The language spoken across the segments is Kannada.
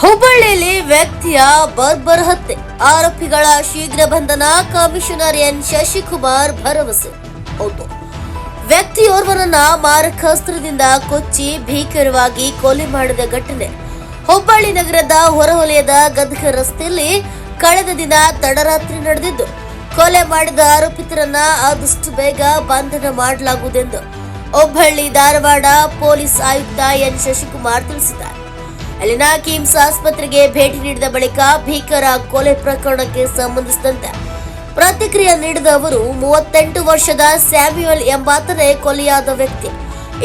ಹುಬ್ಬಳ್ಳಿಯಲ್ಲಿ ವ್ಯಕ್ತಿಯ ಬರ್ಬರ ಹತ್ಯೆ. ಆರೋಪಿಗಳ ಶೀಘ್ರ ಬಂಧನ ಕಮಿಷನರ್ ಎನ್ ಶಶಿಕುಮಾರ್ ಭರವಸೆ. ಹೌದು ವ್ಯಕ್ತಿಯೋರ್ವನನ್ನ ಮಾರಕಾಸ್ತ್ರದಿಂದ ಕೊಚ್ಚಿ ಭೀಕರವಾಗಿ ಕೊಲೆ ಮಾಡಿದ ಘಟನೆ. ಹುಬ್ಬಳ್ಳಿ ನಗರದ ಹೊರವಲಯದ ಗದಗ ರಸ್ತೆಯಲ್ಲಿ ಕಳೆದ ದಿನ ತಡರಾತ್ರಿ ನಡೆದಿದ್ದು, ಕೊಲೆ ಮಾಡಿದ ಆರೋಪಿತರನ್ನ ಆದಷ್ಟು ಬೇಗ ಬಂಧನ ಮಾಡಲಾಗುವುದೆಂದು ಹುಬ್ಬಳ್ಳಿ ಧಾರವಾಡ ಪೊಲೀಸ್ ಆಯುಕ್ತ ಎನ್. ಶಶಿಕುಮಾರ್ ತಿಳಿಸಿದ್ದಾರೆ. ಅಲ್ಲಿನ ಕಿಮ್ಸ್ ಆಸ್ಪತ್ರೆಗೆ ಭೇಟಿ ನೀಡಿದ ಬಳಿಕ ಭೀಕರ ಕೊಲೆ ಪ್ರಕರಣಕ್ಕೆ ಸಂಬಂಧಿಸಿದಂತೆ ಪ್ರತಿಕ್ರಿಯೆ ನೀಡಿದ ಅವರು, ಮೂವತ್ತೆಂಟು ವರ್ಷದ ಸ್ಯಾಮ್ಯುಯಲ್ ಎಂಬಾತನೇ ಕೊಲೆಯಾದ ವ್ಯಕ್ತಿ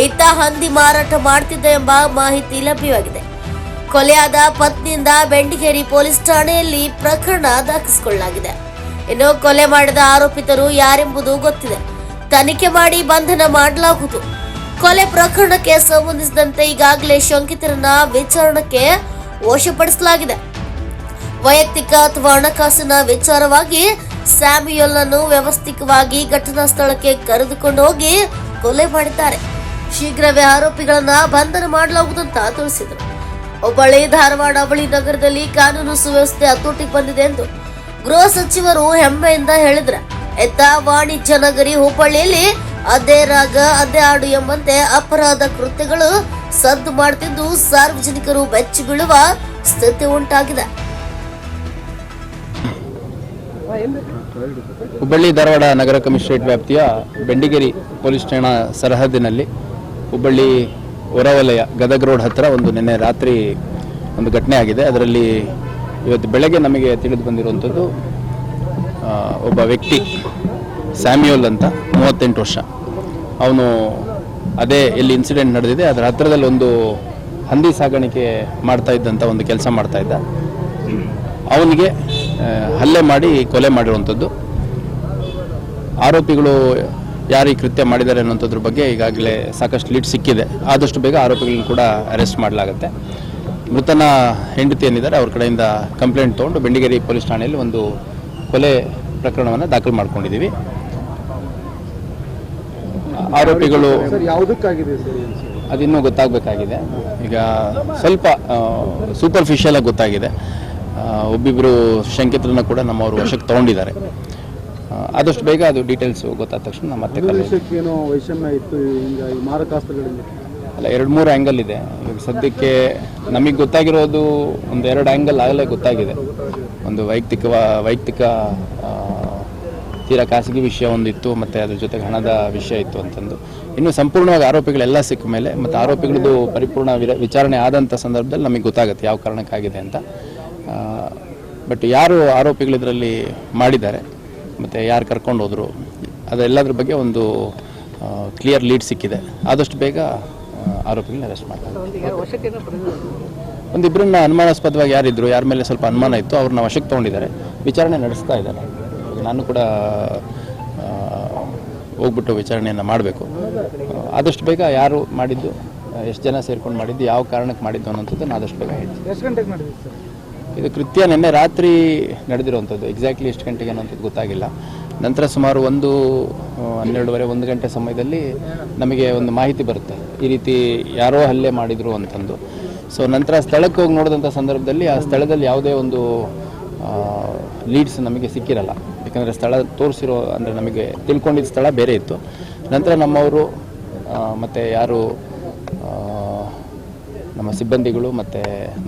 ಈತ ಹಂದಿ ಮಾರಾಟ ಮಾಡ್ತಿದ್ದ ಎಂಬ ಮಾಹಿತಿ ಲಭ್ಯವಾಗಿದೆ. ಕೊಲೆಯಾದ ಪತ್ನಿಯಿಂದ ಬೆಂಡಿಗೇರಿ ಪೊಲೀಸ್ ಠಾಣೆಯಲ್ಲಿ ಪ್ರಕರಣ ದಾಖಲಿಸಿಕೊಳ್ಳಲಾಗಿದೆ. ಇನ್ನು ಕೊಲೆ ಮಾಡಿದ ಆರೋಪಿತರು ಯಾರೆಂಬುದು ಗೊತ್ತಿದೆ. ತನಿಖೆ ಮಾಡಿ ಬಂಧನ ಮಾಡಲಾಗುವುದು. ಕೊಲೆ ಪ್ರಕರಣಕ್ಕೆ ಸಂಬಂಧಿಸಿದಂತೆ ಈಗಾಗಲೇ ಶಂಕಿತರನ್ನ ವಿಚಾರಣಕ್ಕೆ ವಶಪಡಿಸಲಾಗಿದೆ. ವೈಯಕ್ತಿಕ ಅಥವಾ ಹಣಕಾಸಿನ ವಿಚಾರವಾಗಿ ಸ್ಯಾಮ್ಯುಯಲ್ ಅನ್ನು ವ್ಯವಸ್ಥಿತವಾಗಿ ಘಟನಾ ಸ್ಥಳಕ್ಕೆ ಕರೆದುಕೊಂಡು ಹೋಗಿ ಕೊಲೆ ಮಾಡಿದ್ದಾರೆ. ಶೀಘ್ರವೇ ಆರೋಪಿಗಳನ್ನ ಬಂಧನ ಮಾಡಲಾಗುವುದಂತ ತಿಳಿಸಿದರು. ಹುಬ್ಬಳ್ಳಿ, ಧಾರವಾಡ ಬಳಿ ನಗರದಲ್ಲಿ ಕಾನೂನು ಸುವ್ಯವಸ್ಥೆ ಹತೋಟಿಗೆ ಬಂದಿದೆ ಎಂದು ಗೃಹ ಸಚಿವರು ಹೆಮ್ಮೆಯಿಂದ ಹೇಳಿದ್ರೆ. ಎತ್ತ ವಾಣಿಜ್ಯ ನಗರಿ ಹುಬ್ಬಳ್ಳಿಯಲ್ಲಿ ಅದೇ ರಾಗ, ಅದೇ ಹಾಡು ಎಂಬಂತೆ ಅಪರಾಧ ಕೃತ್ಯಗಳು ಸದ್ದು ಮಾಡುತ್ತಿದ್ದು ಸಾರ್ವಜನಿಕರು ಬೆಚ್ಚಿ ಬೀಳುವ ಸ್ಥಿತಿ ಉಂಟಾಗಿದೆ. ಹುಬ್ಬಳ್ಳಿ ಧಾರವಾಡ ನಗರ ಕಮಿಷನರೇಟ್ ವ್ಯಾಪ್ತಿಯ ಬೆಂಡಿಗೇರಿ ಪೊಲೀಸ್ ಠಾಣಾ ಸರಹದ್ದಿನಲ್ಲಿ ಹುಬ್ಬಳ್ಳಿ ಹೊರವಲಯ ಗದಗ ರೋಡ್ ಹತ್ತಿರ ಒಂದು ನಿನ್ನೆ ರಾತ್ರಿ ಒಂದು ಘಟನೆ ಆಗಿದೆ. ಅದರಲ್ಲಿ ಇವತ್ತು ಬೆಳಗ್ಗೆ ನಮಗೆ ತಿಳಿದು ಬಂದಿರುವಂಥದ್ದು ಒಬ್ಬ ವ್ಯಕ್ತಿ ಸ್ಯಾಮ್ಯೂಲ್ ಅಂತ ಮೂವತ್ತೆಂಟು ವರ್ಷ. ಅವನು ಅದೇ ಎಲ್ಲಿ ಇನ್ಸಿಡೆಂಟ್ ನಡೆದಿದೆ, ಅದರ ಹತ್ತಿರದಲ್ಲಿ ಒಂದು ಹಂದಿ ಸಾಗಾಣಿಕೆ ಮಾಡ್ತಾ ಇದ್ದಂಥ ಒಂದು ಕೆಲಸ ಮಾಡ್ತಾ ಇದ್ದ. ಅವನಿಗೆ ಹಲ್ಲೆ ಮಾಡಿ ಕೊಲೆ ಮಾಡಿರುವಂಥದ್ದು. ಆರೋಪಿಗಳು ಯಾರು ಈ ಕೃತ್ಯ ಮಾಡಿದ್ದಾರೆ ಅನ್ನೋಂಥದ್ರ ಬಗ್ಗೆ ಈಗಾಗಲೇ ಸಾಕಷ್ಟು ಲೀಡ್ ಸಿಕ್ಕಿದೆ. ಆದಷ್ಟು ಬೇಗ ಆರೋಪಿಗಳನ್ನ ಕೂಡ ಅರೆಸ್ಟ್ ಮಾಡಲಾಗುತ್ತೆ. ಮೃತನ ಹೆಂಡತಿ ಏನಿದ್ದಾರೆ, ಅವ್ರ ಕಡೆಯಿಂದ ಕಂಪ್ಲೇಂಟ್ ತೊಗೊಂಡು ಬೆಂಡಿಗೇರಿ ಪೊಲೀಸ್ ಠಾಣೆಯಲ್ಲಿ ಒಂದು ಕೊಲೆ ಪ್ರಕರಣವನ್ನು ದಾಖಲು ಮಾಡ್ಕೊಂಡಿದ್ದೀವಿ. ಆರೋಪಿಗಳು ಯಾವುದಕ್ಕಾಗಿದೆ ಅದಿನ್ನೂ ಗೊತ್ತಾಗಬೇಕಾಗಿದೆ. ಈಗ ಸ್ವಲ್ಪ ಸೂಪರ್ಫಿಷಿಯಲ್ ಆಗಿ ಗೊತ್ತಾಗಿದೆ. ಒಬ್ಬಿಬ್ಬರು ಶಂಕಿತರನ್ನ ಕೂಡ ನಮ್ಮವರು ವಶಕ್ಕೆ ತಗೊಂಡಿದ್ದಾರೆ. ಆದಷ್ಟು ಬೇಗ ಅದು ಡೀಟೇಲ್ಸ್ ಗೊತ್ತಾದ ತಕ್ಷಣ ನಮ್ಮ ಮತ್ತೆ ವೈಷಮ್ಯ ಇತ್ತು ಮಾರಕಾಸ್ತ್ರಗಳಿಂದ? ಅಲ್ಲ ಎರಡು ಮೂರು ಆ್ಯಂಗಲ್ ಇದೆ. ಈಗ ಸದ್ಯಕ್ಕೆ ನಮಗೆ ಗೊತ್ತಾಗಿರೋದು ಒಂದು ಎರಡು ಆ್ಯಂಗಲ್ ಆಗಲೇ ಗೊತ್ತಾಗಿದೆ. ಒಂದು ವೈಯಕ್ತಿಕ ವೈಯಕ್ತಿಕ ತೀರಾ ಖಾಸಗಿ ವಿಷಯ ಒಂದಿತ್ತು, ಮತ್ತು ಅದ್ರ ಜೊತೆಗೆ ಹಣದ ವಿಷಯ ಇತ್ತು ಅಂತಂದು. ಇನ್ನು ಸಂಪೂರ್ಣವಾಗಿ ಆರೋಪಿಗಳೆಲ್ಲ ಸಿಕ್ಕ ಮೇಲೆ, ಮತ್ತು ಆರೋಪಿಗಳದ್ದು ಪರಿಪೂರ್ಣ ವಿಚಾರಣೆ ಆದಂಥ ಸಂದರ್ಭದಲ್ಲಿ ನಮಗೆ ಗೊತ್ತಾಗುತ್ತೆ ಯಾವ ಕಾರಣಕ್ಕಾಗಿದೆ ಅಂತ. ಬಟ್ ಯಾರು ಆರೋಪಿಗಳು ಇದರಲ್ಲಿ ಮಾಡಿದ್ದಾರೆ, ಮತ್ತು ಯಾರು ಕರ್ಕೊಂಡು ಹೋದರು, ಅದೆಲ್ಲದ್ರ ಬಗ್ಗೆ ಒಂದು ಕ್ಲಿಯರ್ ಲೀಡ್ ಸಿಕ್ಕಿದೆ. ಆದಷ್ಟು ಬೇಗ ಆರೋಪಿಗಳನ್ನ ಅರೆಸ್ಟ್ ಮಾಡ್ತಾರೆ. ಒಂದಿಬ್ಬರನ್ನ ಅನುಮಾನಾಸ್ಪದವಾಗಿ ಯಾರಿದ್ರು, ಯಾರ ಮೇಲೆ ಸ್ವಲ್ಪ ಅನುಮಾನ ಇತ್ತು, ಅವ್ರನ್ನ ವಶಕ್ಕೆ ತೊಗೊಂಡಿದ್ದಾರೆ. ವಿಚಾರಣೆ ನಡೆಸ್ತಾ ಇದ್ದಾರೆ. ನಾನು ಕೂಡ ಹೋಗ್ಬಿಟ್ಟು ವಿಚಾರಣೆಯನ್ನು ಮಾಡಬೇಕು. ಆದಷ್ಟು ಬೇಗ ಯಾರು ಮಾಡಿದ್ದು ಎಷ್ಟು ಜನ ಸೇರ್ಕೊಂಡು ಮಾಡಿದ್ದು ಯಾವ ಕಾರಣಕ್ಕೆ ಮಾಡಿದ್ದು ಅನ್ನೋಂಥದ್ದನ್ನು ಆದಷ್ಟು ಬೇಗ ಹೇಳ್ತೀನಿ. ಇದು ಕೃತ್ಯ ನಿನ್ನೆ ರಾತ್ರಿ ನಡೆದಿರುವಂಥದ್ದು. ಎಕ್ಸಾಕ್ಟ್ಲಿ ಎಷ್ಟು ಗಂಟೆಗೆ ಅನ್ನೋಂಥದ್ದು ಗೊತ್ತಾಗಿಲ್ಲ. ನಂತರ ಸುಮಾರು ಒಂದು ಹನ್ನೆರಡುವರೆ ಒಂದು ಗಂಟೆ ಸಮಯದಲ್ಲಿ ನಮಗೆ ಒಂದು ಮಾಹಿತಿ ಬರುತ್ತೆ. ಈ ರೀತಿ ಯಾರೋ ಹಲ್ಲೆ ಮಾಡಿದರು ಅಂತಂದು. ಸೊ ನಂತರ ಸ್ಥಳಕ್ಕೆ ಹೋಗಿ ನೋಡಿದಂಥ ಸಂದರ್ಭದಲ್ಲಿ ಆ ಸ್ಥಳದಲ್ಲಿ ಯಾವುದೇ ಒಂದು ಲೀಡ್ಸ್ ನಮಗೆ ಸಿಕ್ಕಿರಲ್ಲ. ಯಾಕಂದರೆ ಸ್ಥಳ ತೋರಿಸಿರೋ ಅಂದರೆ ನಮಗೆ ತಿಳ್ಕೊಂಡಿದ್ದ ಸ್ಥಳ ಬೇರೆ ಇತ್ತು. ನಂತರ ನಮ್ಮವರು ಮತ್ತು ಯಾರು ನಮ್ಮ ಸಿಬ್ಬಂದಿಗಳು ಮತ್ತು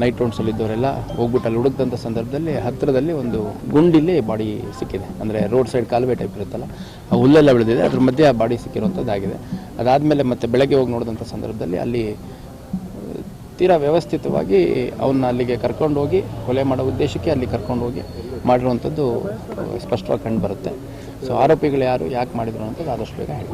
ನೈಟ್ ರೌಂಡ್ಸಲ್ಲಿದ್ದವರೆಲ್ಲ ಹೋಗ್ಬಿಟ್ಟು ಅಲ್ಲಿ ಹುಡುಕ್ದಂಥ ಸಂದರ್ಭದಲ್ಲಿ ಹತ್ತಿರದಲ್ಲಿ ಒಂದು ಗುಂಡಿಲಿ ಬಾಡಿ ಸಿಕ್ಕಿದೆ. ಅಂದರೆ ರೋಡ್ ಸೈಡ್ ಕಾಲುವೆ ಟೈಪ್ ಇರುತ್ತಲ್ಲ, ಆ ಹುಲ್ಲೆಲ್ಲ ಬೆಳೆದಿದೆ. ಅದ್ರ ಮಧ್ಯೆ ಆ ಬಾಡಿ ಸಿಕ್ಕಿರುವಂಥದ್ದಾಗಿದೆ ಅದಾದಮೇಲೆ ಮತ್ತೆ ಬೆಳಗ್ಗೆ ಹೋಗಿ ನೋಡಿದಂಥ ಸಂದರ್ಭದಲ್ಲಿ ಅಲ್ಲಿ ತೀರಾ ವ್ಯವಸ್ಥಿತವಾಗಿ ಅವನ್ನ ಅಲ್ಲಿಗೆ ಕರ್ಕೊಂಡು ಹೋಗಿ, ಕೊಲೆ ಮಾಡೋ ಉದ್ದೇಶಕ್ಕೆ ಅಲ್ಲಿ ಕರ್ಕೊಂಡು ಹೋಗಿ ಮಾಡಿರುವಂಥದ್ದು ಸ್ಪಷ್ಟವಾಗಿ ಕಂಡು ಬರುತ್ತೆ. ಸೊ ಆರೋಪಿಗಳು ಯಾರು, ಯಾಕೆ ಮಾಡಿದ್ರು ಅಂತದ್ದು ಆದಷ್ಟು ಬೇಗ ಹೇಳಿ.